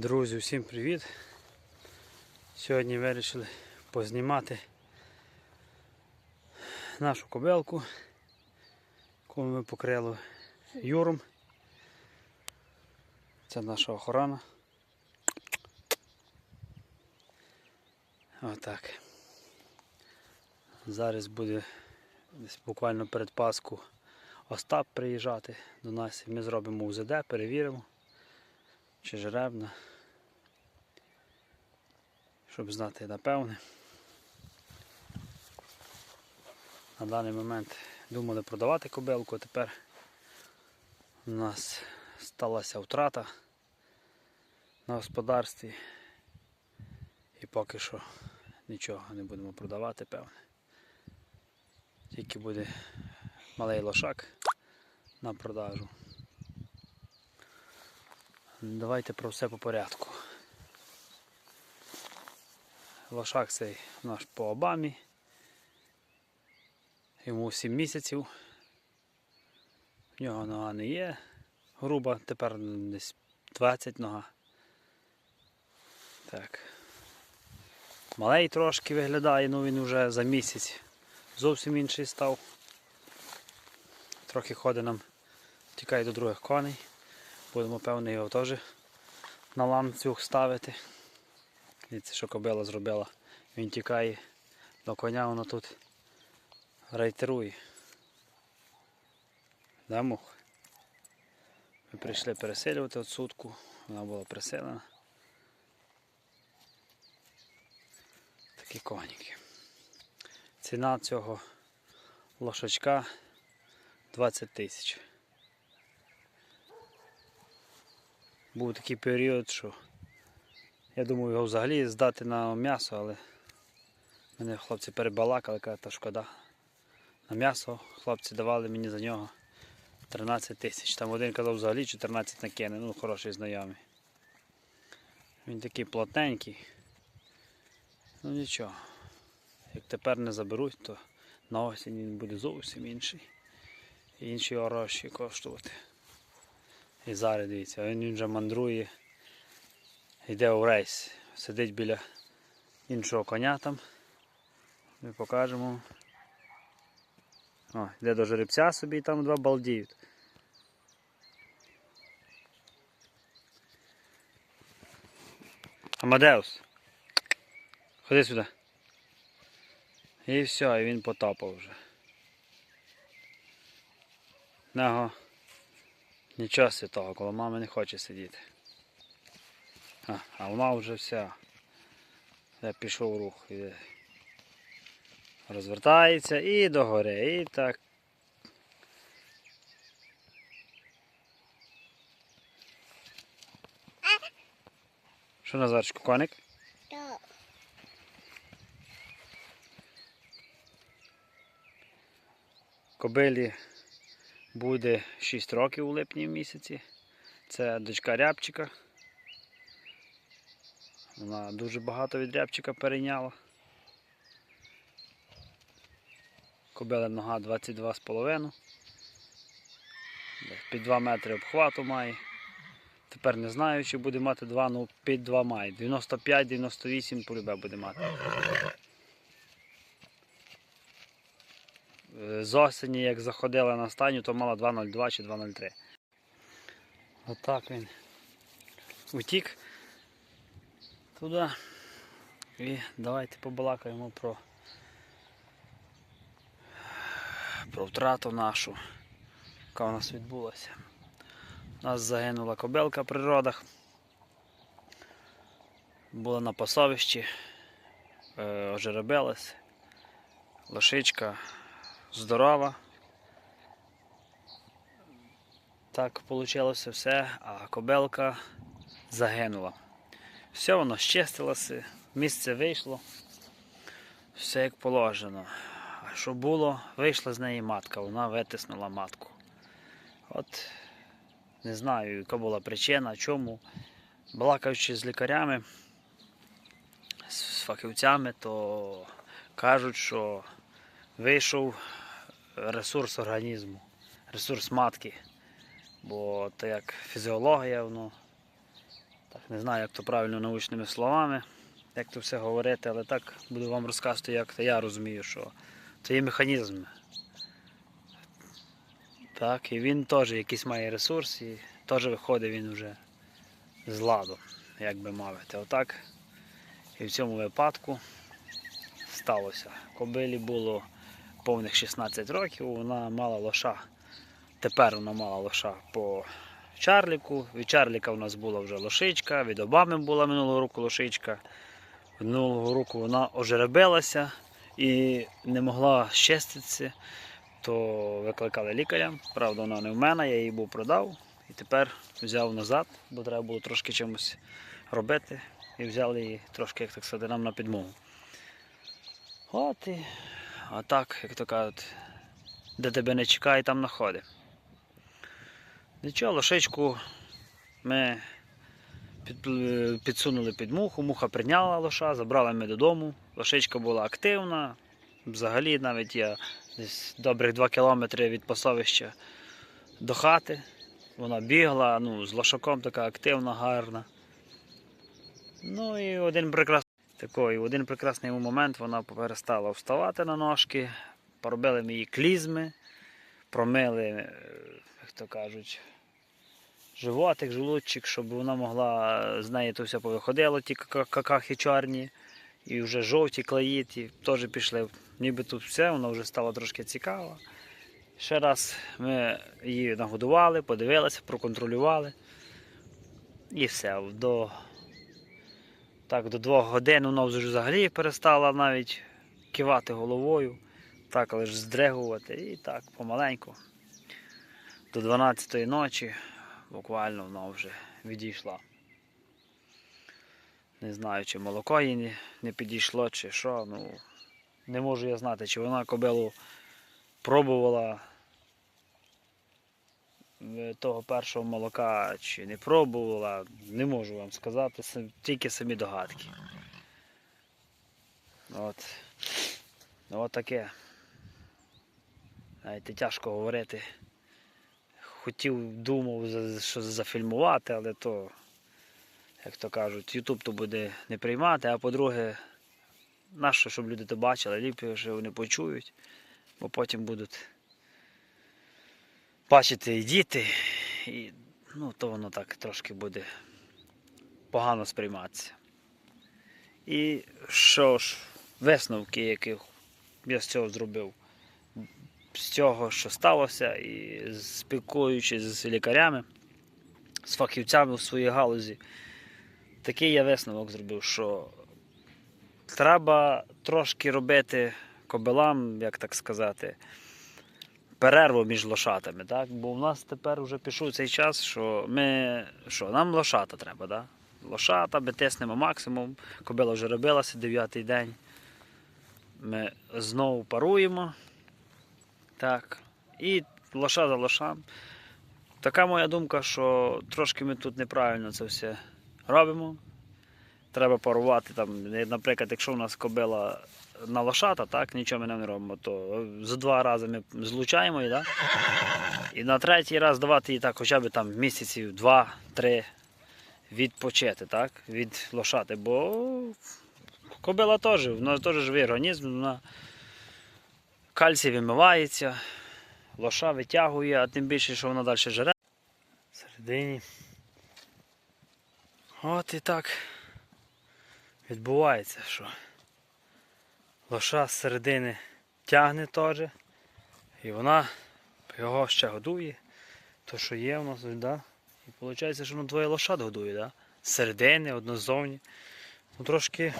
Друзі, всім привіт! Сьогодні вирішили познімати нашу кобилку, яку ми покрили юром. Це наша охорона. Отак. Зараз буде десь буквально перед Пасху Остап приїжджати до нас ми зробимо УЗД, перевіримо чи жеребна, щоб знати напевне. На даний момент думали продавати кобилку, а тепер у нас сталася втрата на господарстві і поки що нічого не будемо продавати, певне. Тільки буде малий лошак на продажу. Давайте про все по порядку. Лошак цей наш по Обамі. Йому 7 місяців. В нього нога не є. Груба, тепер десь 20 нога. Так. Малий трошки виглядає, ну він вже за місяць зовсім інший став. Трохи ходить нам, тікає до других коней. Будемо певно його теж на ланцюг ставити. Дивіться, що кобила зробила. Він тікає до коня, воно тут рейтерує. Да, мух? Ми прийшли переселювати от сутку, вона була переселена. Такі коніки. Ціна цього лошачка 20 тисяч. Був такий період, що я думаю його взагалі здати на м'ясо, але мене хлопці перебалакали, кажуть, та шкода. На м'ясо хлопці давали мені за нього 13 тисяч. Там один казав взагалі 14 накине, ну хороший знайомий. Він такий плотненький. Ну нічого. Як тепер не заберуть, то на осінь він буде зовсім інший. І інші гроші коштувати. І зараз дивіться, він вже мандрує, йде у рейс, сидить біля іншого коня там. Ми покажемо. О, йде до жеребця собі і там два балдіють. Амадеус. Ходи сюди. І все, і він потопав вже. Нього нічого святого, коло мами не хоче сидіти. А, вона вже все. Я пішов рух. Розвертається і догори. І так. Що Назарчику, коник? Так. Кобилі буде 6 років у липні місяці. Це дочка рябчика. Вона дуже багато від рябчика перейняла. Кобила нога 22,5. Під 2 метри обхвату має. Тепер не знаю, чи буде мати 2, ну під 2 має. 95-98 полюбе буде мати. Е, З осені, як заходила на станю, то мала 2,02 чи 2,03. Отак він утік туди. І давайте побалакаємо про, про втрату нашу, яка у нас відбулася. У нас загинула кобелка при родах. Була на пасовищі, е, ожеребилась, лошичка здорова. Так вийшло все, а кобелка загинула. Все воно щастилося, місце вийшло, все як положено. А що було, вийшла з неї матка, вона витиснула матку. От не знаю, яка була причина, чому. Балакаючи з лікарями, з фахівцями, то кажуть, що вийшов ресурс організму, ресурс матки. Бо то як фізіологія, воно Так, не знаю, як то правильно научними словами, як то все говорити, але так буду вам розказувати, як то я розумію, що це є механізм. Так, і він теж якийсь має ресурс і теж виходить він вже з ладу, як би мовити. Отак. І в цьому випадку сталося. Кобилі було повних 16 років, вона мала лоша. Тепер вона мала лоша по Чарліку. Від Чарліка у нас була вже лошичка, від Обами була минулого року лошичка. Минулого року вона ожеребилася і не могла щаститися, то викликали лікаря. Правда, вона не в мене, я її був продав і тепер взяв назад, бо треба було трошки чимось робити. І взяли її трошки, як так сказати, нам на підмогу. От і а так, як то кажуть, де тебе не чекає, там знаходить. Нічого, лошичку ми підсунули під муху, муха прийняла лоша, забрали ми додому. Лошичка була активна. Взагалі навіть я десь добрих 2 кілометри від пасовища до хати. Вона бігла, ну, з лошаком така активна, гарна. Ну і один прекрасний, такий, один прекрасний момент вона перестала вставати на ножки, поробили ми їй клізми, промили, е, як то кажуть, животик, желудчик, щоб вона могла з неї то все повиходило, ті какахи чорні, і вже жовті клеї, ті теж пішли. Ніби тут все, вона вже стала трошки цікава. Ще раз ми її нагодували, подивилися, проконтролювали. І все. До, так, до двох годин вона взагалі перестала навіть кивати головою, так лише здригувати і так помаленьку. До 12 ночі буквально вона вже відійшла. Не знаю, чи молоко їй не, не підійшло, чи що. Ну, не можу я знати, чи вона кобилу пробувала е, того першого молока, чи не пробувала. Не можу вам сказати, тільки самі догадки. От. От таке. Знаєте, тяжко говорити. Хотів, думав, що зафільмувати, але то, як то кажуть, Ютуб то буде не приймати, а по-друге, нащо, щоб люди то бачили, ліпше, що вони почують, бо потім будуть бачити і діти, і ну, то воно так трошки буде погано сприйматися. І що ж, висновки, яких я з цього зробив, з цього, що сталося, і спілкуючись з лікарями, з фахівцями у своїй галузі, такий я висновок зробив, що треба трошки робити кобилам, як так сказати, перерву між лошатами. Так? Бо в нас тепер вже пішов цей час, що ми що, нам лошата треба, да? Лошата, ми тиснемо максимум, кобила вже робилася дев'ятий день. Ми знову паруємо. Так. І лоша за лошам. Така моя думка, що трошки ми тут неправильно це все робимо. Треба парувати там, наприклад, якщо у нас кобила на лошата, так, нічого ми не робимо, то за два рази ми злучаємо її, так? і на третій раз давати їй так хоча б там місяців два-три відпочити, так, від лошати, бо кобила теж, вона теж живий організм, вона кальцій вимивається, лоша витягує, а тим більше, що вона далі жере. Всередині. От і так відбувається, що лоша з середини тягне теж, і вона його ще годує. То, що є у нас, да? і виходить, що воно двоє лошад годує, да? з середини, одно ззовні. Ну, трошки,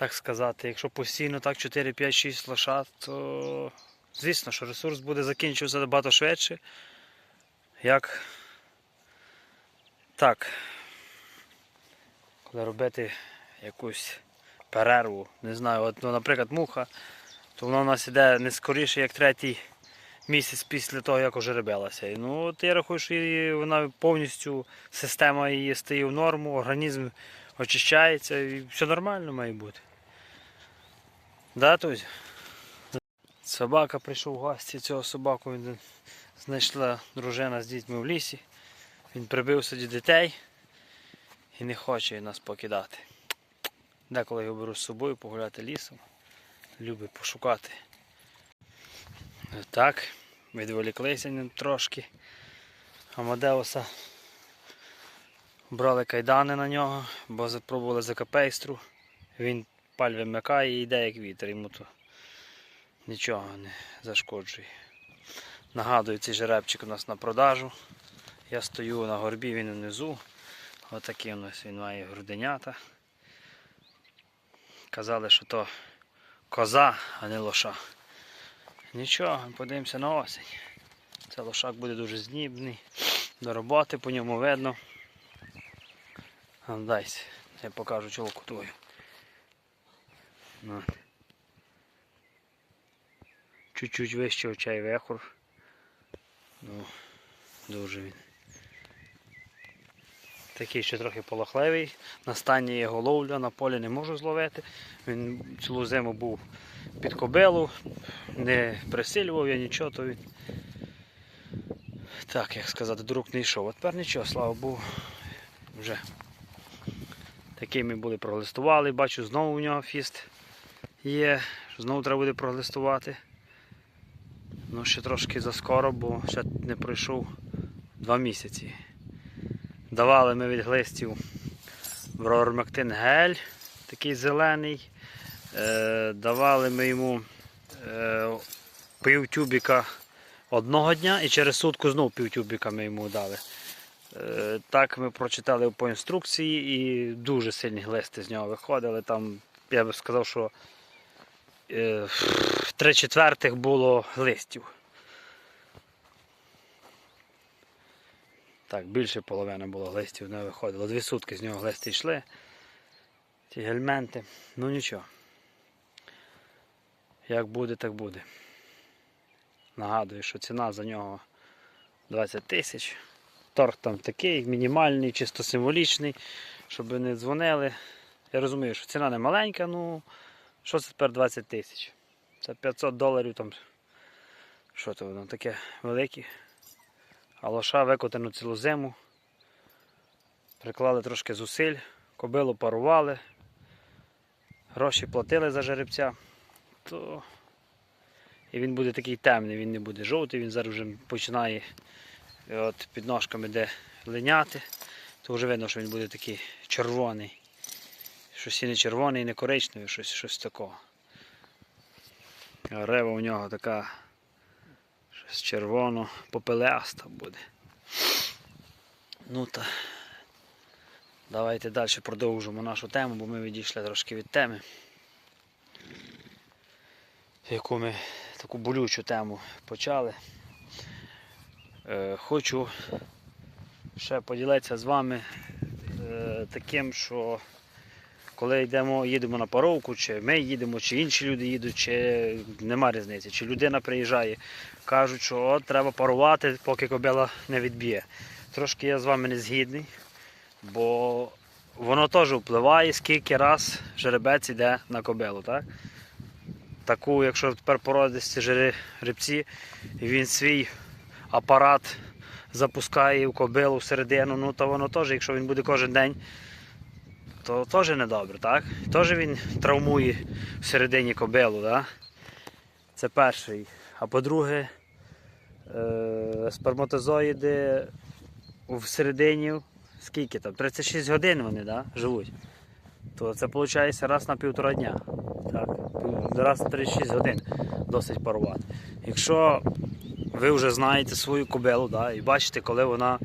так сказати, якщо постійно так 4, 5, 6 лошад, то звісно, що ресурс буде закінчуватися набагато швидше. Як так, коли робити якусь перерву, не знаю, от, ну, наприклад, муха, то вона у нас іде не скоріше, як третій місяць після того, як ожеребилася. І, Ну, от я рахую, що її, вона повністю, система її стає в норму, організм очищається і все нормально має бути. Да, Тузь? Собака прийшов в гості, цього собаку він знайшла дружина з дітьми в лісі. Він прибився до дітей і не хоче нас покидати. Деколи його беру з собою погуляти лісом. Любить пошукати. Так, відволіклися трошки. Амадеуса брали кайдани на нього, бо запробували за капейстру. Він паль вимикає і йде як вітер, йому то нічого не зашкоджує. Нагадую, цей жеребчик у нас на продажу. Я стою на горбі, він внизу. Отакий у нас він має груденята. Казали, що то коза, а не лоша. Нічого, подивимося на осінь. Це лошак буде дуже знібний. До роботи по ньому видно. Дайся, я покажу чолку твою. Чуть-чуть вище очей вехор. Ну, дуже він. Такий ще трохи полохливий. На стані його ловлю, на полі не можу зловити. Він цілу зиму був під кобилу, не присилював я нічого, то він. Так, як сказати, друг не йшов. А тепер нічого, слава Богу. Вже такий ми були проглистували. Бачу, знову у нього фіст є. Знову треба буде проглистувати. Ну, ще трошки заскоро, бо ще не пройшов два місяці. Давали ми від глистів Брормектин гель, такий зелений. Е, давали ми йому е, пів тюбіка одного дня і через сутку знов пів тюбіка ми йому дали. Е, так ми прочитали по інструкції і дуже сильні глисти з нього виходили. Там, я би сказав, що е, три четвертих було листів. Так, більше половини було листів не виходило. Дві сутки з нього листи йшли. Ті гельменти. Ну нічого. Як буде, так буде. Нагадую, що ціна за нього 20 тисяч. Торг там такий, мінімальний, чисто символічний, щоб не дзвонили. Я розумію, що ціна не маленька, ну що це тепер 20 тисяч? Це 500 доларів там. Що то воно таке велике. А лоша викотану цілу зиму. Приклали трошки зусиль, кобилу парували, гроші платили за жеребця, то і він буде такий темний, він не буде жовтий, він зараз вже починає от під ножками де линяти, то вже видно, що він буде такий червоний. Щось і не червоний, не коричневий, щось, щось такого. Рева у нього така щось червоно попеляста буде. Ну та давайте далі продовжимо нашу тему, бо ми відійшли трошки від теми, яку ми таку болючу тему почали. Е, хочу ще поділитися з вами е, таким, що коли йдемо, їдемо на паровку, чи ми їдемо, чи інші люди їдуть, чи нема різниці, чи людина приїжджає, кажуть, що от треба парувати, поки кобила не відб'є. Трошки я з вами не згідний, бо воно теж впливає, скільки раз жеребець йде на кобилу. Так? Таку, якщо тепер породисті жеребці, він свій апарат запускає в кобилу всередину, ну то воно теж, якщо він буде кожен день то теж недобре, так? Теж він травмує всередині кобилу, так? Це перший. А по-друге, е, сперматозоїди всередині, скільки там? 36 годин вони да, живуть. То це виходить раз на півтора дня. Так? Раз на 36 годин досить парувати. Якщо ви вже знаєте свою кобилу да, і бачите, коли вона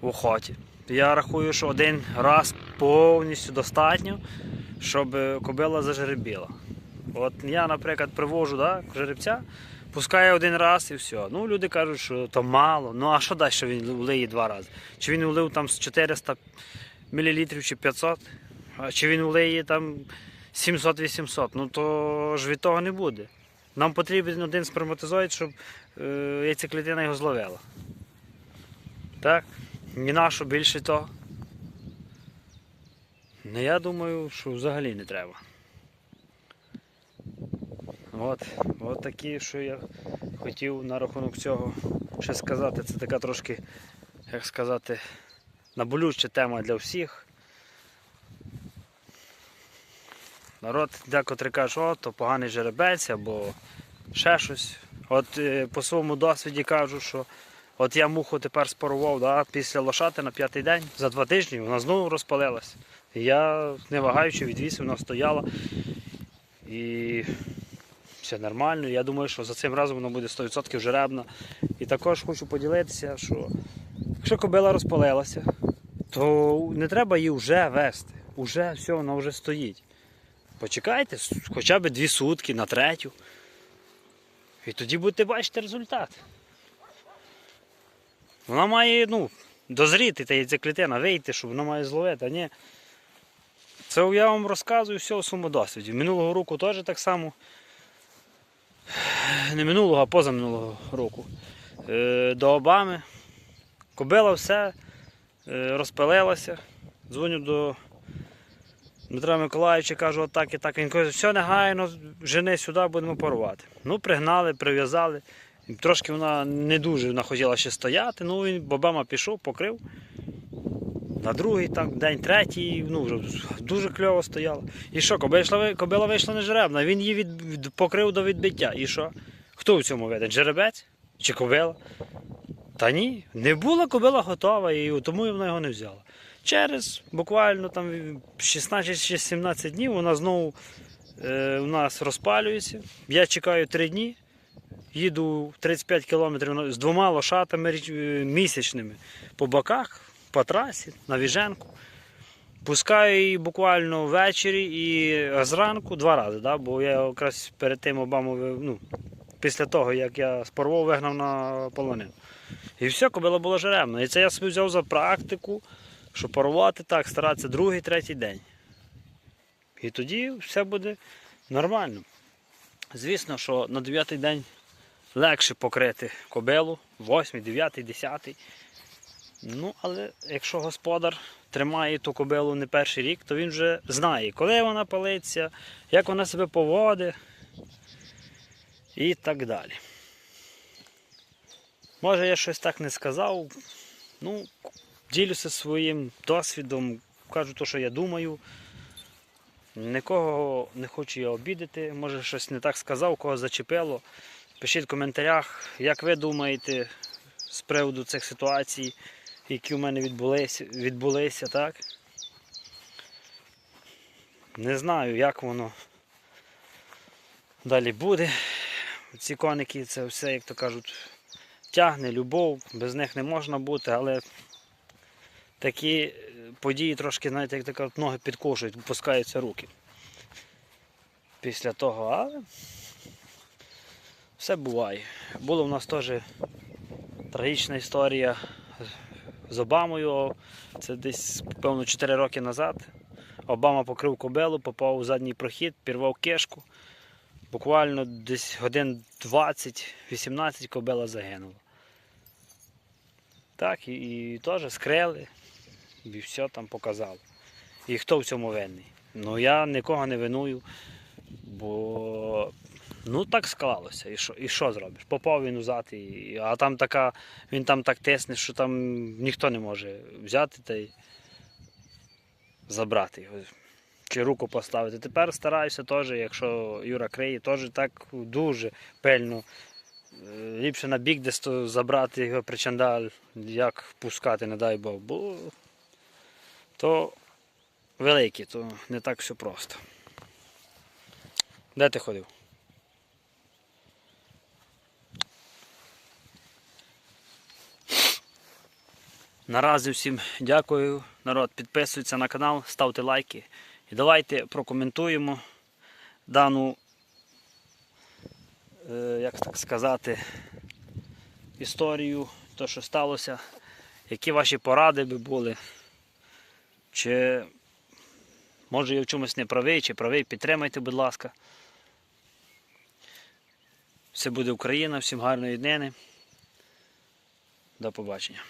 в охоті. Я рахую, що один раз повністю достатньо, щоб кобила зажеребіла. От я, наприклад, привожу да, жеребця, пускаю один раз і все. Ну, люди кажуть, що то мало. Ну а що далі, що він влиє два рази? Чи він влив там з 400 мл чи 500, а чи він влиє там 700-800, ну то ж від того не буде. Нам потрібен один сперматозоїд, щоб е, яйцеклітина його зловила. Так? Ні на що більше то. Ну я думаю, що взагалі не треба. От, от такі, що я хотів на рахунок цього ще сказати. Це така трошки, як сказати, наболюча тема для всіх. Народ декотрі каже, о, то поганий жеребець або ще щось. От е, по своєму досвіді кажу, що от я муху тепер спарував да, після лошати на п'ятий день, за два тижні вона знову розпалилась. Я не вагаючи відвісив, вона стояла. І все нормально. Я думаю, що за цим разом воно буде 100% жеребна. І також хочу поділитися, що якщо кобила розпалилася, то не треба її вже вести. Уже все, вона вже стоїть. Почекайте хоча б дві сутки на третю. І тоді будете бачити результат. Вона має, ну, дозріти та ця клітина, вийти, щоб вона має зловити, а ні. Це я вам розказую все у своєму. Минулого року теж так само. Не минулого, а позаминулого року. Е, до Обами. Кобила все, е, розпилилася. Дзвоню до Дмитра Миколаївича, кажу, отак і так. Він каже, все негайно, жени сюди, будемо порвати. Ну, пригнали, прив'язали. Трошки вона не дуже вона хотіла ще стояти, ну він бабама пішов, покрив. На другий так, день, третій, ну вже дуже кльово стояла. І що, кобила кобила вийшла не жеребна, він її від, покрив до відбиття. І що? Хто в цьому винен? Жеребець? Чи кобила? Та ні, не була кобила готова, і тому вона його не взяла. Через буквально там 16-17 днів вона знову е, у нас розпалюється. Я чекаю 3 дні, їду 35 кілометрів з двома лошатами е, місячними по боках, по трасі, на віженку. Пускаю її буквально ввечері і зранку два рази, да? бо я якраз перед тим Обаму, ну, після того, як я з порвов вигнав на полонину. І все, кобила була жеребна. І це я собі взяв за практику, що порвати так, старатися другий, третій день. І тоді все буде нормально. Звісно, що на дев'ятий день легше покрити кобилу, восьмий, дев'ятий, десятий. Ну, але якщо господар тримає ту кобилу не перший рік, то він вже знає, коли вона палиться, як вона себе поводить і так далі. Може, я щось так не сказав. Ну, ділюся своїм досвідом, кажу те, що я думаю. Нікого не хочу я обідати, може щось не так сказав, кого зачепило. Пишіть в коментарях, як ви думаєте з приводу цих ситуацій, які у мене відбулися, відбулися так? Не знаю, як воно далі буде. Ці коники це все, як то кажуть, тягне любов, без них не можна бути, але такі е, події трошки, знаєте, як то кажуть, ноги підкошують, опускаються руки. Після того, але все буває. Була в нас теж трагічна історія з Обамою. Це десь, певно, 4 роки назад. Обама покрив кобелу, попав у задній прохід, пірвав кишку. Буквально десь годин 20-18 кобила загинула. Так, і, і теж скрили, і все там показало. І хто в цьому винний? Ну я нікого не виную, бо ну так склалося. І що, і що зробиш? Попав він назад, і, а там така, він там так тисне, що там ніхто не може взяти та й забрати його. Чи руку поставити. Тепер стараюся теж, якщо Юра криє, теж так дуже пильно. Е, Ліпше на бік десь забрати його причандаль, як пускати, не дай Бог, бо то великі, то не так все просто. Де ти ходив? Наразі всім дякую. Народ, підписуйтесь на канал, ставте лайки і давайте прокоментуємо дану, е, як так сказати, історію, то що сталося, які ваші поради би були. Чи може я в чомусь не правий, чи правий, підтримайте, будь ласка. Все буде Україна, всім гарної днини. До побачення.